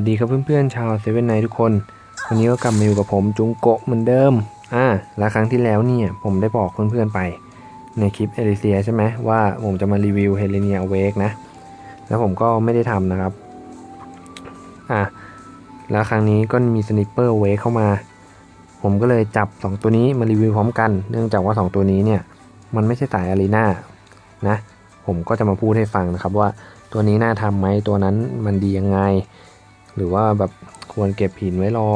วัสดีครับเพื่อนๆชาวเซเว่นไนทุกคน วันนี้ก็กลับมาอยู่กับผมจุงโกะเหมือนเดิม อ่าและครั้งที่แล้วเนี่ย ผมได้บอกเพื่อนๆไป ในคลิปเอลิเซียใช่ไหมว่าผมจะมารีวิวเฮเลเนียเวกนะ แล้วผมก็ไม่ได้ทำนะครับ อ่าแล้วครั้งนี้ก็มีสนิปเปอร์เวกเข้ามา ผมก็เลยจับ 2 ตัวนี้มารีวิวพร้อมกัน เนื่องจากว่า 2 ตัวนี้เนี่ย มันไม่ใช่สายอารีนานะ ผมก็จะมาพูดให้ฟังนะครับว่าตัวนี้น่าทำไหมตัวนั้นมันดียังไง หรือว่าแบบควรเก็บหินไว้รอ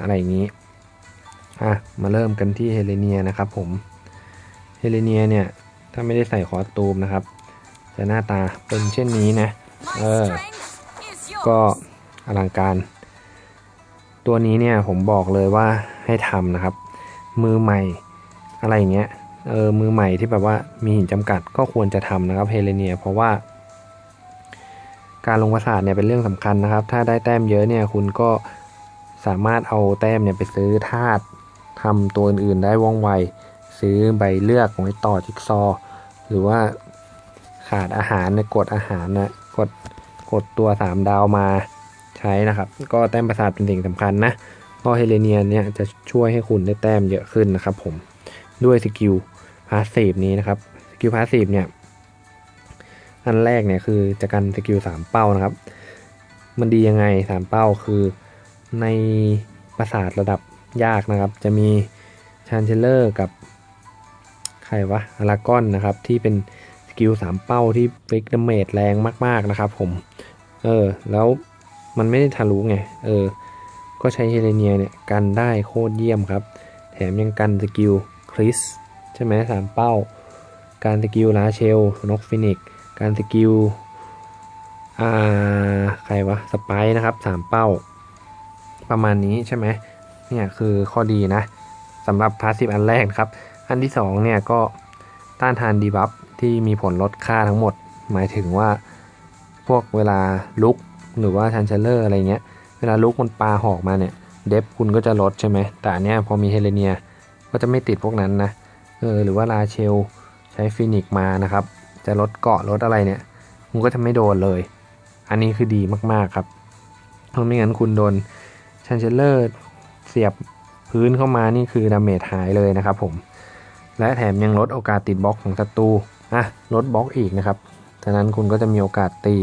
อะไรอย่างนี้อะมาเริ่มกันที่เฮเลเนียนะครับผมเฮเลเนียเนี่ยถ้าไม่ได้ใส่คอสตูมนะครับจะหน้าตาเป็นเช่นนี้นะเออก็อลังการ ตัวนี้เนี่ยผมบอกเลยว่าให้ทำนะครับ มือใหม่อะไรอย่างเงี้ยเออมือใหม่ที่แบบว่ามีหินจำกัดก็ควรจะทำนะครับเฮเลเนีย เพราะว่า การลงประสาทเนี่ยเป็นเรื่องสำคัญนะครับ ถ้าได้แต้มเยอะเนี่ยคุณก็สามารถเอาแต้มเนี่ยไปซื้อธาตุทำตัวอื่นๆได้ว่องไว ซื้อใบเลือกไว้ต่อจิ๊กซอว์หรือว่าขาดอาหารในยกดอาหารนะกดกดตัว 3 ดาวมาใช้นะครับ ก็แต้มประสาทเป็นสิ่งสำคัญนะเพราะเฮเลเนียเนี่ยจะช่วยให้คุณได้แต้มเยอะขึ้นนะครับผมด้วยสกิลพาสซีฟนี้นะครับสกิลพาสซีฟเนี่ย อันแรกเนี่ยคือจะกันสกิลสามเป้านะครับ มันดียังไงสามเป้าคือในปราสาทระดับยากนะครับ จะมีชานเชลเลอร์กับใครวะอารากอนนะครับ ที่เป็นสกิลสามเป้าที่ฟิกดาเมจแรงมาก ๆนะครับผม เออ แล้วมันไม่ได้ทะลุไง เออ ก็ใช้เฮเลเนียเนี่ยกันได้โคตรเยี่ยมครับ แถมยังกันสกิลคริสใช่ไหมสามเป้า การสกิลลาเชลนกฟินิกซ การสกิลอ่าใครวะสไปนะครับสามเป้า ประมาณนี้ใช่ไหมเนี่ยคือข้อดีนะสำหรับพาสซีฟอันแรกครับ อันที่2เนี่ยก็ต้านทานดีบัฟที่มีผลลดค่าทั้งหมด หมายถึงว่าพวกเวลาลุกหรือว่าชันเชลเลอร์อะไรเงี้ย เวลาลุกมันปลาหอกมาเนี่ย เดฟคุณก็จะลดใช่ไหม แต่อันเนี้ยพอมีเฮเลเนียก็จะไม่ติดพวกนั้นนะ เออหรือว่าลาเชลใช้ฟินิกมานะครับ จะลดเกาะลดอะไรเนี่ยมันก็จะไม่โดนเลย อันนี้คือดีมากๆครับ เพราะไม่งั้นคุณโดนชันเชลเลอร์เสียบพื้นเข้ามานี่คือดาเมจหายเลยนะครับผม และแถมยังลดโอกาสติดบล็อกของศัตรูอะลดบล็อกอีกนะครับฉะนั้นคุณก็จะมีโอกาสตี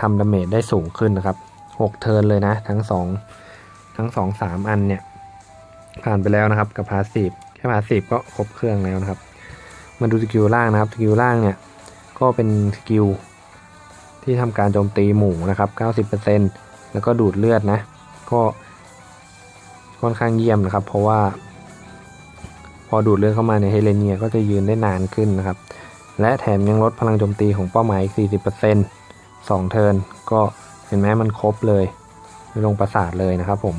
ทำดาเมจได้สูงขึ้นนะครับ 6 เทิร์นเลยนะ ทั้ง 2 ทั้ง 2 3 อันเนี่ย ผ่านไปแล้วนะครับกับพาสซีฟแค่พาสซีฟก็ครบเครื่องแล้วนะครับ มาดูสกิลล่างนะครับสกิลล่างเนี่ยก็เป็นสกิลที่ทำการโจมตีหมู่นะครับ 90%แล้วก็ดูดเลือดนะก็ค่อนข้างเยี่ยมนะครับ เพราะว่า พอดูดเลือดเข้ามาในเฮเลเนียก็จะยืนได้นานขึ้นนะครับ และแถมยังลดพลังโจมตีของเป้าหมายอีก40% 2 เทิร์นก็เห็นไหมมันครบเลยลงประสาทเลยนะครับผม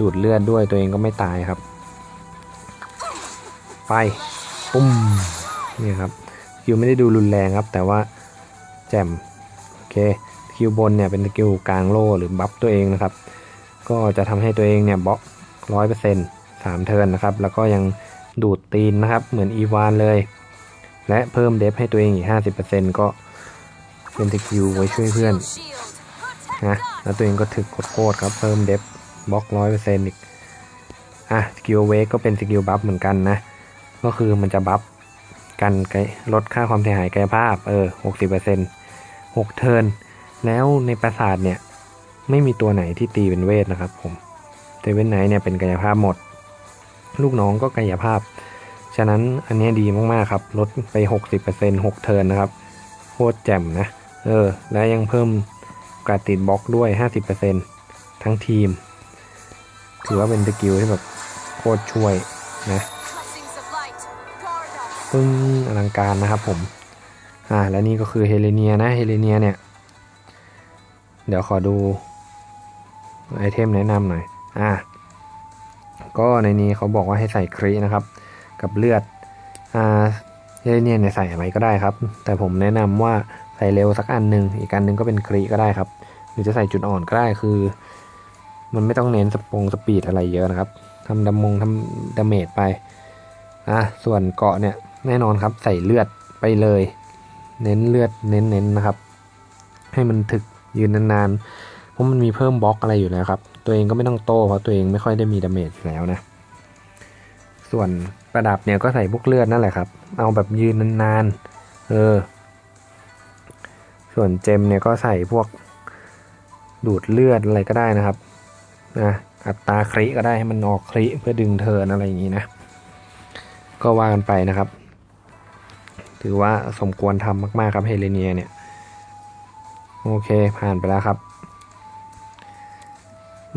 ดูดเลือดด้วยตัวเองก็ไม่ตายครับ ไปปุ้ม นี่ครับคิวไม่ได้ดูรุนแรงครับ แต่ว่าแจ่มโอเคคิวบนเนี่ยเป็นสกิลกลางโล่หรือบัฟตัวเองนะครับ ก็จะทำให้ตัวเองเนี่ยบล็อกร้อยเปอร์เซ็นต์สามเทิร์นนะครับ แล้วก็ยังดูดตีนนะครับ เหมือนอีวานเลย และเพิ่มเดฟให้ตัวเองอีกห้าสิบเปอร์เซ็นต์ก็เป็นสกิลไว้ช่วยเพื่อนนะแล้วตัวเองก็ถึกโคตรครับ เพิ่มเดฟบล็อกร้อยเปอร์เซ็นต์อีกอะสกิลเวกก็เป็นสกิลบัฟเหมือนกันนะ ก็คือมันจะบัฟ กันลดค่าความเสียหายกายภาพเออหกสิบเปอร์เซ็นต์หกเทิร์นแล้วในปราสาทเนี่ย ไม่มีตัวไหนที่ตีเป็นเวทนะครับผมเทเวนไนเนี่ยเป็นกายภาพหมด ลูกน้องก็กายภาพ ฉะนั้นอันนี้ดีมากๆครับ ลดไป 60% 6 เทิร์นนะครับ โคตรแจ่มนะ เออ และยังเพิ่มการติดบล็อกด้วย 50%ทั้งทีม ถือว่าเป็นสกิลที่แบบโคตรช่วยนะ ปึ้งอลังการนะครับผม อ่า และนี่ก็คือเฮเลเนียนะ เฮเลเนียเนี่ย เดี๋ยวขอดูไอเทมแนะนำหน่อย อ่า ก็ในนี้เขาบอกว่าให้ใส่ครีนะครับ กับเลือด อ่า เฮเลเนียเนี่ยใส่อะไรก็ได้ครับ แต่ผมแนะนำว่าใส่เร็วสักอันหนึ่ง อีกอันหนึ่งก็เป็นครีก็ได้ครับ หรือจะใส่จุดอ่อนก็ได้คือ มันไม่ต้องเน้นสปงสปีดอะไรเยอะนะครับทำดามงทำดาเมจไป อะ ส่วนเกาะเนี่ย แน่นอนครับ ใส่เลือดไปเลย เน้นเลือดเน้นๆนนะครับ ให้มันถึกยืนนานๆผราะมันมีเพิ่มบล็อกอะไรอยู่แล้วครับ ตัวเองก็ไม่ต้องโตเพราะตัวเองไม่ค่อยได้มีดาเมจอยู่แล้วนะ ส่วนประดับเนี่ยก็ใส่พวกเลือดนั่นแหละครับ เอาแบบยืนนานๆเออ ส่วนเจมเนี่ยก็ใส่พวกดูดเลือดอะไรก็ได้นะครับนะอัตราคริก็ได้ให้มันออกคริเพื่อดึงเทินอะไรอย่างนี้นะ ก็ว่ากันไปนะครับ ถือว่าสมควรทำมาก ๆ ครับเฮเลเนียเนี่ย โอเคผ่านไปแล้วครับ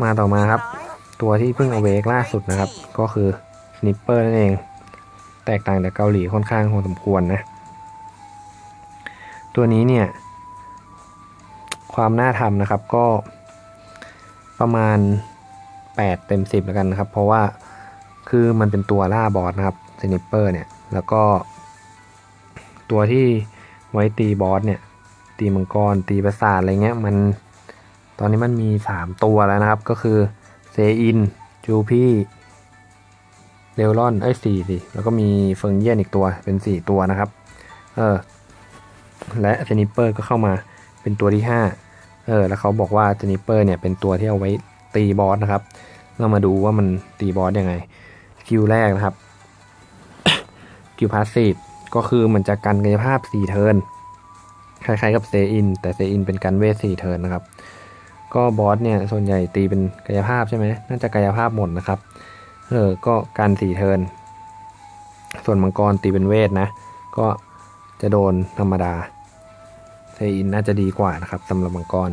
มาต่อมาครับ ตัวที่เพิ่งเอเวกล่าสุดนะครับ ก็คือสนิปเปอร์นั่นเอง แตกต่างจากเกาหลีค่อนข้างพอสมควรนะ ตัวนี้เนี่ย ความน่าทำนะครับก็ประมาณ 8 เต็ม 10 แล้วกันนะครับ เพราะว่าคือมันเป็นตัวล่าบอสนะครับสนิปเปอร์เนี่ย แล้วก็ ตัวที่ไว้ตีบอสเนี่ย ตีมังกรตีประสาทอะไรเงี้ยมันตอนนี้มันมี 3 ตัวแล้วนะครับ ก็คือเซอินจูพี่เดลลอนเอ้สี่สิแล้วก็มีเฟิงเยียนอีกตัวเป็น 4 ตัวนะครับ เออ และเซนิเปอร์ก็เข้ามาเป็นตัวที่ 5 เออ แล้วเขาบอกว่าเซนิเปอร์เนี่ยเป็นตัวที่เอาไว้ตีบอสนะครับ เรามาดูว่ามันตีบอสยังไงสกิลแรกนะครับสกิลพาสซีฟ ก็คือมันจะกันกายภาพ 4 เทิร์นคล้ายๆกับเซอิน แต่เซอินเป็นการเวท4เทิร์นนะครับ ก็บอสเนี่ยส่วนใหญ่ตีเป็นกายภาพใช่ไหมน่าจะกายภาพหมดนะครับเออก็การ4เทิร์นส่วนมังกรตีเป็นเวทนะ ก็จะโดนธรรมดาเซอินน่าจะดีกว่านะครับสำหรับมังกร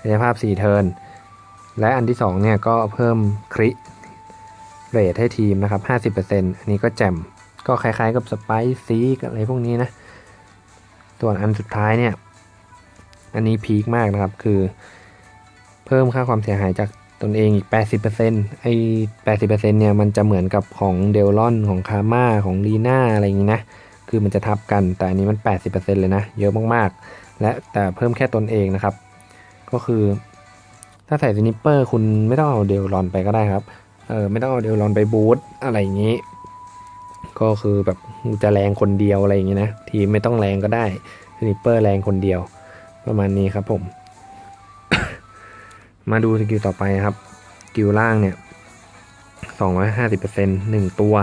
กายภาพ 4 เทิร์นและอันที่2เนี่ยก็เพิ่มคริเรทให้ทีมนะครับ 50%อันนี้ก็แจ่ม ก็คล้ายๆกับสไปซีกับอะไรพวกนี้นะ ส่วนอันสุดท้ายเนี่ย อันนี้พีคมากนะครับ คือ เพิ่มค่าความเสียหายจากตนเองอีก 80%ไอ้80%เนี่ย มันจะเหมือนกับของเดลลอนของคาม่าของลีน่าอะไรอย่างนี้นะ คือมันจะทับกัน แต่อันนี้มัน 80%เลยนะ เยอะมากๆ และแต่เพิ่มแค่ตนเองนะครับ ก็คือ ถ้าใส่สนิปเปอร์คุณไม่ต้องเอาเดลลอนไปก็ได้ครับ เออไม่ต้องเอาเดลลอนไปบูทอะไรอย่างนี้ ก็คือแบบจะแรงคนเดียวอะไรอย่างนี้ยนะ ทีไม่ต้องแรงก็ได้สนิปเปอร์แรงคนเดียว ประมาณนี้ครับผม มาดูสกิลต่อไปครับสกิลล่างเนี่ย250%หนึ่งตัว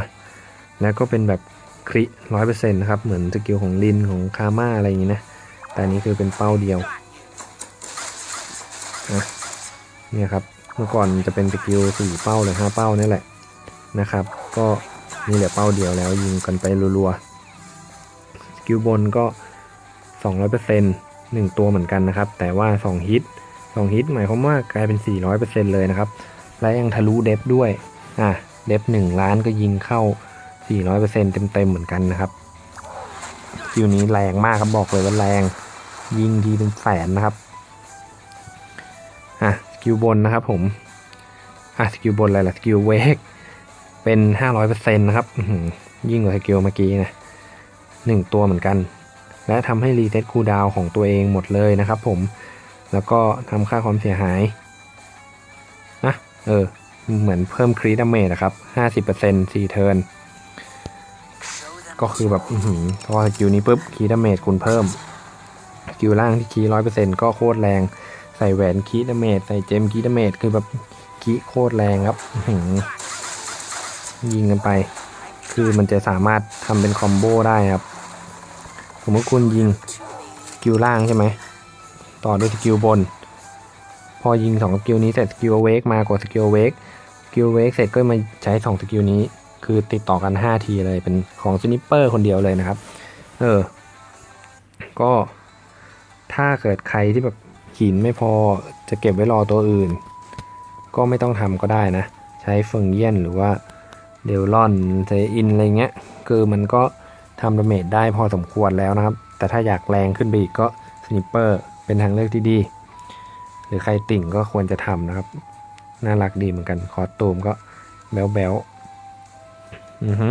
แล้วก็เป็นแบบคริร้อยเปอร์เซ็นต์นะครับ เหมือนสกิลของลินของคาม่าอะไรอย่างนี้นะ แต่อันนี้คือเป็นเป้าเดียวนะเนี่ยครับ เมื่อก่อนจะเป็นสกิลสี่เป้าหรือห้าเป้านี่แหละนะครับ ก็ นี่เหลือเป้าเดียวแล้วยิงกันไปรัวๆ สกิลบนก็ 200%หนึ่งตัวเหมือนกันนะครับ แต่ว่า 2 ฮิต 2 ฮิตหมายความว่ากลายเป็น 400%เลยนะครับ และยังทะลุเดฟด้วย อะ เดฟ1ล้านก็ยิงเข้า 400%เต็มๆเหมือนกันนะครับสกิลนี้แรงมากครับบอกเลยว่าแรง ยิงทีเป็นแสนนะครับอะสกิลบนนะครับผมอะสกิลบนอะไรล่ะสกิลเวก เป็น500%นะครับอื้อหือยิ่งกว่าสกิลเมื่อกี้นะหนึ่งตัวเหมือนกัน และทำให้รีเซ็ตคูลดาวของตัวเองหมดเลยนะครับผมแล้วก็ทำค่าความเสียหายนะเออ เหมือนเพิ่มครีดาเมจนะครับ50% 4เทิร์นก็คือแบบพอสกิลนี้ปุ๊บคีดาเมจคุณเพิ่มสกิลล่างที่คีร้อยเปอร์เซ็นต์ก็โคตรแรง ใส่แหวนคีดาเมจใส่เจมคีดาเมจคือแบบคีโคตรแรงครับ ยิงกันไป คือมันจะสามารถทำเป็นคอมโบได้ครับ สมมติคุณยิงสกิลล่างใช่ไหม ต่อด้วยสกิลบน พอยิงสองสกิลนี้เสร็จสกิลเวกมากดสกิลเวกสกิลเวกเสร็จก็มาใช้สองสกิลนี้ คือติดต่อกัน 5 ทีเลยเป็นของสนิปเปอร์คนเดียวเลยนะครับ เออ ก็ถ้าเกิดใครที่แบบหินไม่พอจะเก็บไว้รอตัวอื่น ก็ไม่ต้องทำก็ได้นะ ใช้เฟิงเยี่ยนหรือว่า เดลลอนเซอินอะไรเงี้ยคือมันก็ทำดาเมจได้พอสมควรแล้วนะครับ แต่ถ้าอยากแรงขึ้นไปอีกก็สนิปเปอร์เป็นทางเลือกที่ดี หรือใครติ่งก็ควรจะทำนะครับ น่ารักดีเหมือนกันคอสตูมก็แบลแบลอือฮึ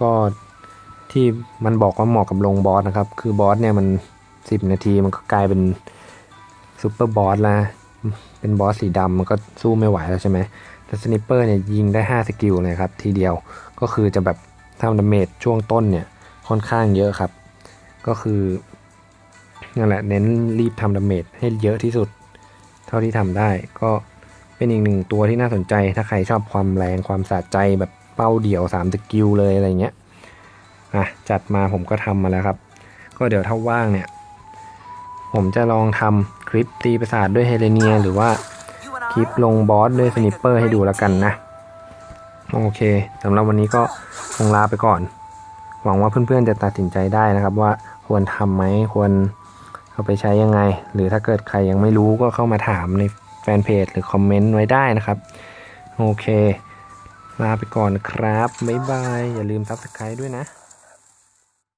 ก็ที่มันบอกว่าเหมาะกับลงบอสนะครับ คือบอสเนี่ยมัน 10 นาทีมันก็กลายเป็นซูเปอร์บอสแล้ว เป็นบอสสีดำมันก็สู้ไม่ไหวแล้วใช่ไหม แต่สนิปเปอร์เนี่ยยิงได้ 5 สกิลเลยครับทีเดียวก็คือจะแบบทำดาเมจช่วงต้นเนี่ยค่อนข้างเยอะครับ ก็คือนั่นแหละเน้นรีบทำดาเมจให้เยอะที่สุด เท่าที่ทำได้ ก็เป็นอีกหนึ่งตัวที่น่าสนใจถ้าใครชอบความแรงความสะใจแบบเป้าเดี่ยว3สกิลเลยอะไรเงี้ยอะจัดมาผมก็ทำมาแล้วครับ ก็เดี๋ยวถ้าว่างเนี่ย ผมจะลองทำคลิปตีประสาทด้วยเฮเลเนีย หรือว่า คลิปลงบอสด้วยสนิปเปอร์ให้ดูแล้วกันนะ โอเคสำหรับวันนี้ก็คงลาไปก่อน หวังว่าเพื่อนๆจะตัดสินใจได้นะครับ ว่าควรทำไหมควรเอาไปใช้ยังไง หรือถ้าเกิดใครยังไม่รู้ก็เข้ามาถามในแฟนเพจหรือคอมเมนต์ไว้ได้นะครับ โอเค ลาไปก่อนครับ บ๊ายบาย อย่าลืม Subscribe ด้วยนะ